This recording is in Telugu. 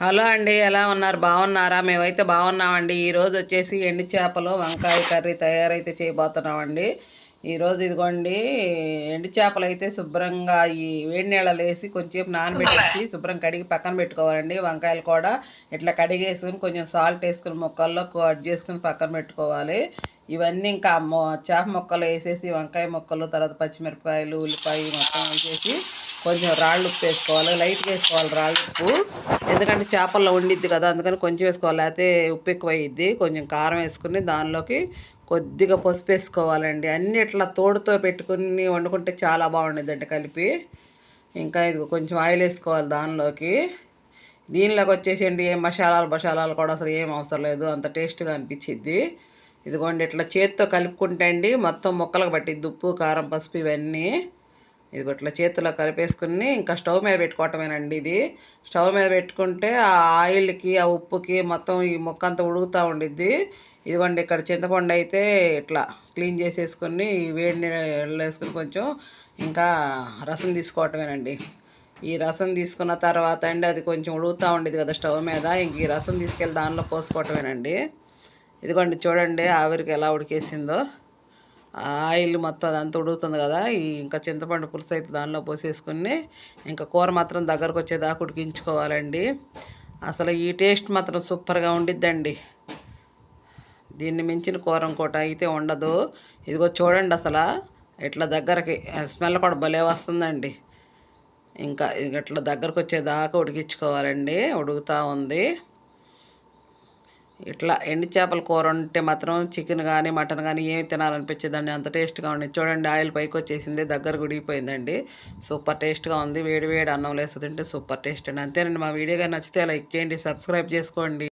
హలో అండి ఎలా ఉన్నారు? బాగున్నారా? మేమైతే బాగున్నామండి. ఈరోజు వచ్చేసి ఎండు చేపలు వంకాయ కర్రీ తయారైతే చేయబోతున్నామండి. ఈరోజు ఇదిగోండి ఎండు చేపలు అయితే శుభ్రంగా ఈ వేడి నీళ్ళలో వేసి కొంచెం నానబెట్టేసి శుభ్రం కడిగి పక్కన పెట్టుకోవాలండి. వంకాయలు కూడా ఇట్లా కడిగేసుకుని కొంచెం సాల్ట్ వేసుకుని ముక్కల్లో కట్ చేసుకుని పక్కన పెట్టుకోవాలి. ఇవన్నీ ఇంకా చేప ముక్కలు వేసేసి వంకాయ ముక్కలు తర్వాత పచ్చిమిరపకాయలు ఉల్లిపాయ మొత్తం వేసేసి కొంచెం రాళ్ళు ఉప్పు వేసుకోవాలి. లైట్గా వేసుకోవాలి రాళ్ళు ఉప్పు. ఎందుకంటే చేపల్లో ఉండిద్ది కదా అందుకని కొంచెం వేసుకోవాలి. అయితే ఉప్పు ఎక్కువ అయ్యిద్ది కొంచెం కారం వేసుకుని దానిలోకి కొద్దిగా పసుపు వేసుకోవాలండి. అన్నీ ఇట్లా తోడుతో పెట్టుకుని వండుకుంటే చాలా బాగుండేదండి కలిపి. ఇంకా ఇది కొంచెం ఆయిల్ వేసుకోవాలి దానిలోకి. దీనిలోకి వచ్చేసండి ఏం మసాలాలు మసాలాలు కూడా అసలు ఏం అవసరం లేదు. అంత టేస్ట్గా అనిపించిద్ది. ఇదిగోండి ఇట్లా చేతితో కలుపుకుంటే అండి మొత్తం ముక్కలకు పట్టిద్ది. ఉప్పు కారం పసుపు ఇవన్నీ. ఇదిగో ఇట్లా చేతిలో కలిపేసుకుని ఇంకా స్టవ్ మీద పెట్టుకోవటమేనండి ఇది. స్టవ్ మీద పెట్టుకుంటే ఆ ఆయిల్కి ఆ ఉప్పుకి మొత్తం ఈ ముక్క అంతా ఉడుగుతూ ఉండిద్ది. ఇదిగోండి ఇక్కడ చింతపండు అయితే ఇట్లా క్లీన్ చేసేసుకొని వేడి నీళ్ళు వేసుకుని కొంచెం ఇంకా రసం తీసుకోవటమేనండి. ఈ రసం తీసుకున్న తర్వాత అండి అది కొంచెం ఉడుగుతూ ఉండేది కదా స్టవ్ మీద. ఇంక ఈ రసం తీసుకెళ్ళి దానిలో పోసుకోవటమేనండి. ఇదిగోండి చూడండి ఆవిరికి ఎలా ఉడికేసిందో. ఆయిల్ మొత్తం అదంతా ఉడుగుతుంది కదా ఈ ఇంకా చింతపండు పులుసు అయితే దానిలో పోసేసుకుని ఇంకా కూర మాత్రం దగ్గరకు వచ్చేదాకా ఉడికించుకోవాలండి. అసలు ఈ టేస్ట్ మాత్రం సూపర్గా ఉండిద్దండి. దీన్ని మించిన కూర ఇంకోట అయితే ఉండదు. ఇదిగో చూడండి అసలు ఇట్లా దగ్గరకి స్మెల్ కూడా భలే వస్తుందండి. ఇంకా ఇట్లా దగ్గరకు వచ్చేదాకా ఉడికించుకోవాలండి ఉడుకుతూ ఉంది. ఇట్లా ఎండి చేపల కూర ఉంటే మాత్రం చికెన్ కానీ మటన్ కానీ ఏమి తినాలనిపించేదండి. అంత టేస్ట్గా ఉంది చూడండి ఆయిల్ పైకి వచ్చేసింది దగ్గర గుడిగిపోయిందండి. సూపర్ టేస్ట్గా ఉంది. వేడి వేడి అన్నం లేసు తింటే సూపర్ టేస్ట్ అండి అంతేనండి. మా వీడియో కానీ నచ్చితే లైక్ చేయండి సబ్స్క్రైబ్ చేసుకోండి.